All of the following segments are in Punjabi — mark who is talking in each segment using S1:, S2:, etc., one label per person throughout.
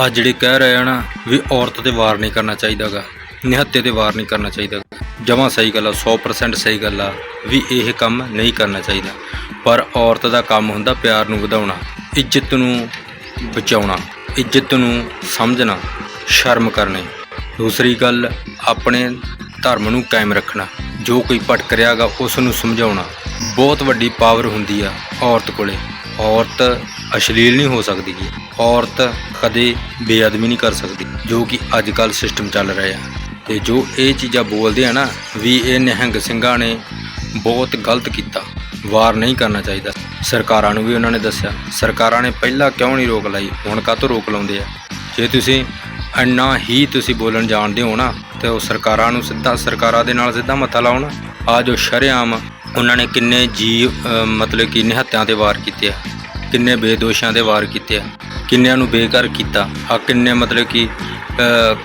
S1: ਆ ਜਿਹੜੇ ਕਹਿ ਰਹੇ ਆ ਨਾ ਵੀ ਔਰਤ ਤੇ ਵਾਰ ਨਹੀਂ ਕਰਨਾ ਚਾਹੀਦਾਗਾ ਨਿਹੱਤੇ ਤੇ ਵਾਰ ਨਹੀਂ ਕਰਨਾ ਚਾਹੀਦਾ ਜਮਾਂ ਸਹੀ ਗੱਲ ਆ 100% ਸਹੀ ਗੱਲ ਆ ਵੀ ਇਹ ਕੰਮ ਨਹੀਂ ਕਰਨਾ ਚਾਹੀਦਾ। ਪਰ ਔਰਤ ਦਾ ਕੰਮ ਹੁੰਦਾ ਪਿਆਰ ਨੂੰ ਵਧਾਉਣਾ, ਇੱਜ਼ਤ ਨੂੰ ਬਚਾਉਣਾ, ਇੱਜ਼ਤ ਨੂੰ ਸਮਝਣਾ, ਸ਼ਰਮ ਕਰਨੀ। ਦੂਸਰੀ ਗੱਲ, ਆਪਣੇ ਧਰਮ ਨੂੰ ਕਾਇਮ ਰੱਖਣਾ। ਜੋ ਕੋਈ ਭਟਕ ਰਿਹਾਗਾ ਉਸ ਨੂੰ ਸਮਝਾਉਣਾ। ਬਹੁਤ ਵੱਡੀ ਪਾਵਰ ਹੁੰਦੀ ਆ ਔਰਤ ਕੋਲੇ। ਔਰਤ ਅਸ਼ਲੀਲ ਨਹੀਂ ਹੋ ਸਕਦੀ ਔਰਤ ਕਦੇ ਬੇਅਦਬੀ ਨਹੀਂ ਕਰ ਸਕਦੀ, ਜੋ ਕਿ ਅੱਜ ਕੱਲ ਸਿਸਟਮ ਚੱਲ ਰਿਹਾ ਤੇ ਜੋ ਇਹ ਚੀਜ਼ਾਂ ਬੋਲਦੇ ਆ ਨਾ, ਵੀ ਇਹ ਨਿਹੰਗ ਸਿੰਘਾਂ ਨੇ ਬਹੁਤ ਗਲਤ ਕੀਤਾ, ਵਾਰ ਨਹੀਂ ਕਰਨਾ ਚਾਹੀਦਾ। ਸਰਕਾਰਾਂ ਨੂੰ ਵੀ ਉਹਨਾਂ ਨੇ ਦੱਸਿਆ, ਸਰਕਾਰਾਂ ਨੇ ਪਹਿਲਾਂ ਕਿਉਂ ਨਹੀਂ ਰੋਕ ਲਾਈ, ਹੁਣ ਕਾਹਤੋਂ ਰੋਕ ਲਾਉਂਦੇ ਆ? ਜੇ ਤੁਸੀਂ ਇੰਨਾ ਹੀ ਤੁਸੀਂ ਬੋਲਣ ਜਾਣਦੇ ਹੋ ਨਾ, ਤੇ ਉਹ ਸਰਕਾਰਾਂ ਨੂੰ ਸਿੱਧਾ, ਸਰਕਾਰਾਂ ਦੇ ਨਾਲ ਸਿੱਧਾ ਮੱਥਾ ਲਾਉਣ ਆ ਜੋ ਸ਼ਰੇਆਮ ਉਹਨਾਂ ਨੇ ਕਿੰਨੇ ਜੀਵ ਮਤਲਬ ਕਿ ਨਿਹੱਤਿਆਂ ਤੇ ਵਾਰ ਕੀਤੇ ਆ, ਕਿੰਨੇ ਬੇਦੋਸ਼ਾਂ ਤੇ ਵਾਰ ਕੀਤੇ ਆ, ਕਿੰਨਿਆਂ ਨੂੰ ਬੇਘਰ ਕੀਤਾ ਆ ਕਿੰਨੇ ਮਤਲਬ ਕਿ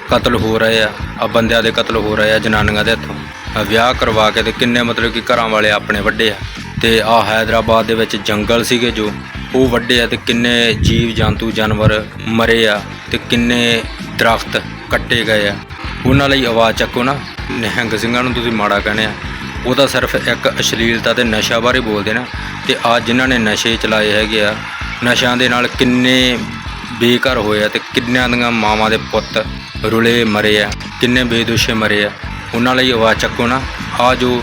S1: ਕਤਲ ਹੋ ਰਹੇ ਆ ਆ ਬੰਦਿਆਂ ਦੇ ਕਤਲ ਹੋ ਰਹੇ ਆ, ਜਨਾਨੀਆਂ ਦੇ ਹੱਥੋਂ, ਆਹ ਵਿਆਹ ਕਰਵਾ ਕੇ ਤੇ ਕਿੰਨੇ ਮਤਲਬ ਕਿ ਘਰਾਂ ਵਾਲੇ ਆਪਣੇ ਵੱਡੇ ਆ, ਤੇ ਆ ਹైదరాబాద్ ਦੇ ਵਿੱਚ ਜੰਗਲ ਸੀਗੇ ਜੋ, ਉਹ ਵੱਡੇ ਆ ਤੇ ਕਿੰਨੇ ਜੀਵ, ਜੰਤੂ, ਜਾਨਵਰ ਮਰੇ ਆ ਤੇ ਕਿੰਨੇ ਦਰਖਤ ਕੱਟੇ ਗਏ ਆ। ਉਹਨਾਂ ਲਈ ਆਵਾਜ਼ ਚੱਕੋ ਨਾ, ਨਿਹੰਗ ਸਿੰਘਾਂ ਨੂੰ ਤੁਸੀਂ ਮਾੜਾ ਕਹਿੰਦੇ ਆ। ਉਹ ਤਾਂ ਸਿਰਫ ਇੱਕ ਅਸ਼ਲੀਲਤਾ ਤੇ ਨਸ਼ਾ ਬਾਰੇ ਬੋਲਦੇ ਨਾ ਤੇ ਆ ਜਿਨ੍ਹਾਂ ਨੇ ਨਸ਼ੇ ਚਲਾਏ ਹੈਗੇ ਆ, ਨਸ਼ਿਆਂ ਦੇ ਨਾਲ ਕਿੰਨੇ ਬੇਘਰ ਹੋਏ ਆ ਤੇ ਕਿੰਨਿਆਂ ਦੀਆਂ ਮਾਵਾਂ ਦੇ ਪੁੱਤ ਰੁਲੇ ਮਰੇ ਆ, ਕਿੰਨੇ ਬੇਦੋਸ਼ੇ ਮਰੇ ਆ। ਉਹਨਾਂ ਲਈ ਆਵਾਜ਼ ਚੱਕੋ ਨਾ। ਆ ਜੋ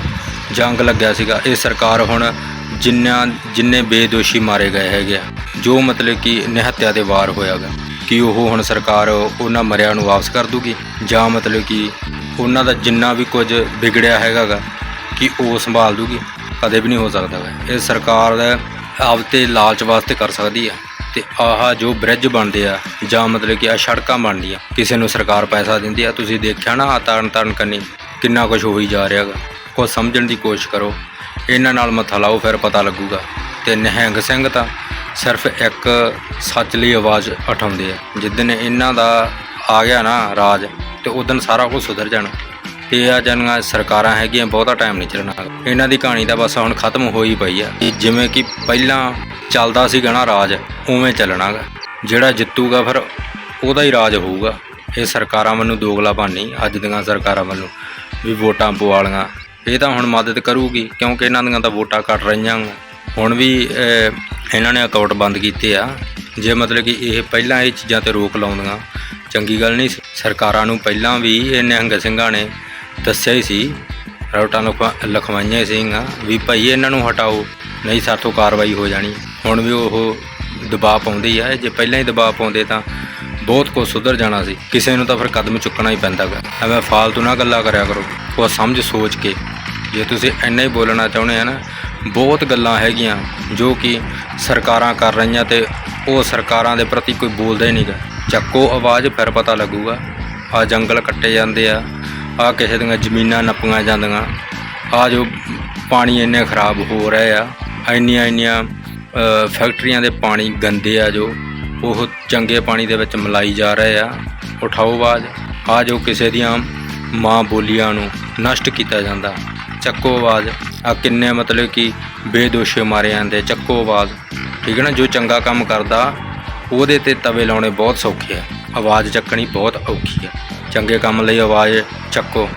S1: ਜੰਗ ਲੱਗਿਆ ਸੀਗਾ, ਇਹ ਸਰਕਾਰ ਹੁਣ ਜਿੰਨਾ ਜਿੰਨੇ ਬੇਦੋਸ਼ੀ ਮਾਰੇ ਗਏ ਹੈਗੇ ਆ, ਜੋ ਮਤਲਬ ਕਿ ਨਿਹੱਤਿਆ ਦੇ ਵਾਰ ਹੋਇਆਗਾ ਕਿ ਉਹ ਹੁਣ ਸਰਕਾਰ ਉਹਨਾਂ ਮਰਿਆਂ ਨੂੰ ਵਾਪਸ ਕਰ ਦੂਗੀ ਜਾਂ ਮਤਲਬ ਕਿ ਉਹਨਾਂ ਦਾ ਜਿੰਨਾ ਵੀ ਕੁਝ ਵਿਗੜਿਆ ਹੈਗਾਗਾ ਕਿ ਉਹ ਸੰਭਾਲ ਦੂਗੀ ਕਦੇ ਵੀ ਨਹੀਂ ਹੋ ਸਕਦਾ ਗਾ। ਇਹ ਸਰਕਾਰ ਦਾ ਆਪ ਤੇ ਲਾਲਚ ਵਾਸਤੇ ਕਰ ਸਕਦੀ ਆ। ਤੇ ਆਹ ਜੋ ਬ੍ਰਿਜ ਬਣਦੇ ਆ, ਜਾਂ ਮਤਲਬ ਕਿ ਆ ਸੜਕਾਂ ਬਣਦੀਆਂ, ਕਿਸੇ ਨੂੰ ਸਰਕਾਰ ਪੈਸਾ ਦਿੰਦੀ ਆ, ਤੁਸੀਂ ਦੇਖਿਆ ਨਾ ਆ ਤਰਨ ਤਾਰਨ ਕੰਨੀ ਕਿੰਨਾ ਕੁਝ ਹੋਈ ਜਾ ਰਿਹਾ ਗਾ। ਕੁਝ ਸਮਝਣ ਦੀ ਕੋਸ਼ਿਸ਼ ਕਰੋ। ਇਹਨਾਂ ਨਾਲ ਮੱਥਾ ਲਾਓ, ਫਿਰ ਪਤਾ ਲੱਗੂਗਾ। ਤੇ ਨਿਹੰਗ ਸਿੰਘ ਤਾਂ ਸਿਰਫ ਇੱਕ ਸੱਚ ਲਈ ਆਵਾਜ਼ ਉਠਾਉਂਦੇ ਆ। ਜਿੱਦਨ ਇਹਨਾਂ ਦਾ ਆ ਗਿਆ ਨਾ ਰਾਜ, ਤੇ ਉਦੋਂ ਸਾਰਾ ਕੁਝ ਸੁਧਰ ਜਾਣਾ। ਇਹ ਆ ਜਿਹੜੀਆਂ ਸਰਕਾਰਾਂ ਹੈਗੀਆਂ, ਬਹੁਤਾ ਟਾਈਮ ਨਹੀਂ ਚੱਲਣਾ। ਇਹਨਾਂ ਦੀ ਕਹਾਣੀ ਤਾਂ ਬਸ ਹੁਣ ਖਤਮ ਹੋਈ ਪਈ ਆ ਕਿ ਜਿਵੇਂ ਕਿ ਪਹਿਲਾਂ ਚੱਲਦਾ ਸੀਗਾ ਨਾ ਰਾਜ, ਉਵੇਂ ਚੱਲਣਾਗਾ। ਜਿਹੜਾ ਜਿੱਤੂਗਾ ਫਿਰ ਉਹਦਾ ਹੀ ਰਾਜ ਹੋਊਗਾ। ਇਹ ਸਰਕਾਰਾਂ ਵੱਲੋਂ ਦੋਗਲਾ ਬਾਨੀ ਅੱਜ ਦੀਆਂ ਸਰਕਾਰਾਂ ਵੱਲੋਂ ਵੀ ਵੋਟਾਂ ਪਵਾਲੀਆਂ। ਇਹ ਤਾਂ ਹੁਣ ਮਦਦ ਕਰੂਗੀ, ਕਿਉਂਕਿ ਇਹਨਾਂ ਦੀਆਂ ਤਾਂ ਵੋਟਾਂ ਘਟ ਰਹੀਆਂ ਹੁਣ ਵੀ ਇਹਨਾਂ ਨੇ ਅਕਾਊਂਟ ਬੰਦ ਕੀਤੇ ਆ। ਜੇ ਮਤਲਬ ਕਿ ਇਹ ਪਹਿਲਾਂ ਇਹ ਚੀਜ਼ਾਂ ਤੇ ਰੋਕ ਲਾਉਂਦੀਆਂ, ਚੰਗੀ ਗੱਲ ਨਹੀਂ ਸੀ ਸਰਕਾਰਾਂ ਨੂੰ ਪਹਿਲਾਂ ਵੀ, ਇਹ ਨਿਹੰਗ ਸਿੰਘਾਂ ਨੇ ਦੱਸਿਆ ਹੀ ਸੀ ਰੌਟਾਂ ਲਖਵਾ, ਲਖਵਾਈਆਂ ਸੀਗੀਆਂ, ਵੀ ਭਾਈ ਇਹਨਾਂ ਨੂੰ ਹਟਾਓ, ਨਹੀਂ ਸਾਥੋਂ ਕਾਰਵਾਈ ਹੋ ਜਾਣੀ। ਹੁਣ ਵੀ ਉਹ ਦਬਾਅ ਪਾਉਂਦੇ ਹੀ ਆ, ਜੇ ਪਹਿਲਾਂ ਹੀ ਦਬਾਅ ਪਾਉਂਦੇ ਤਾਂ ਬਹੁਤ ਕੁਝ ਸੁਧਰ ਜਾਣਾ ਸੀ। ਕਿਸੇ ਨੂੰ ਤਾਂ ਫਿਰ ਕਦਮ ਚੁੱਕਣਾ ਹੀ ਪੈਂਦਾ ਗਾ। ਐਵੇਂ ਫਾਲਤੂ ਨਾ ਗੱਲਾਂ ਕਰਿਆ ਕਰੋ। ਉਹ ਸਮਝ ਸੋਚ ਕੇ, ਜੇ ਤੁਸੀਂ ਇੰਨਾ ਹੀ ਬੋਲਣਾ ਚਾਹੁੰਦੇ ਆ ਨਾ, ਬਹੁਤ ਗੱਲਾਂ ਹੈਗੀਆਂ, ਜੋ ਕਿ ਸਰਕਾਰਾਂ ਕਰ ਰਹੀਆਂ ਤੇ ਉਹ ਸਰਕਾਰਾਂ ਦੇ ਪ੍ਰਤੀ ਕੋਈ ਬੋਲਦਾ ਹੀ ਨਹੀਂਗਾ ਚੱਕੋ ਆਵਾਜ਼, ਫਿਰ ਪਤਾ ਲੱਗੂਗਾ। ਆ ਜੰਗਲ ਕੱਟੇ ਜਾਂਦੇ ਆ। ਆ ਕਿਸੇ ਦੀਆਂ ਜ਼ਮੀਨਾਂ ਨੱਪੀਆਂ ਜਾਂਦੀਆਂ। ਆ ਜੋ ਪਾਣੀ ਇੰਨੇ ਖਰਾਬ ਹੋ ਰਹੇ ਆ, ਇੰਨੀਆਂ ਇੰਨੀਆਂ ਫੈਕਟਰੀਆਂ ਦੇ ਪਾਣੀ ਗੰਦੇ ਆ ਜੋ, ਉਹ ਚੰਗੇ ਪਾਣੀ ਦੇ ਵਿੱਚ ਮਿਲਾਈ ਜਾ ਰਹੇ ਆ। ਉਠਾਓ ਆਵਾਜ਼, ਆ ਜੋ ਕਿਸੇ ਦੀਆਂ ਮਾਂ ਬੋਲੀਆਂ ਨੂੰ ਨਸ਼ਟ ਕੀਤਾ ਜਾਂਦਾ। ਚੱਕੋ ਆਵਾਜ਼, ਆ ਕਿੰਨੇ ਮਤਲਬ ਕਿ ਬੇਦੋਸ਼ੇ ਮਾਰੇ ਜਾਂਦੇ, ਚੱਕੋ ਆਵਾਜ਼। ਠੀਕ ਹੈ ਨਾ, ਜੋ ਚੰਗਾ ਕੰਮ ਕਰਦਾ, ਉਹਦੇ ਤੇ ਤਵੇ ਲਾਉਣੇ ਬਹੁਤ ਸੌਖੇ ਆ। ਆਵਾਜ਼ ਚੱਕਣੀ ਬਹੁਤ ਔਖੀ ਆ। ਚੰਗੇ ਕੰਮ ਲਈ ਆਵਾਜ਼ ਚੱਕੋ।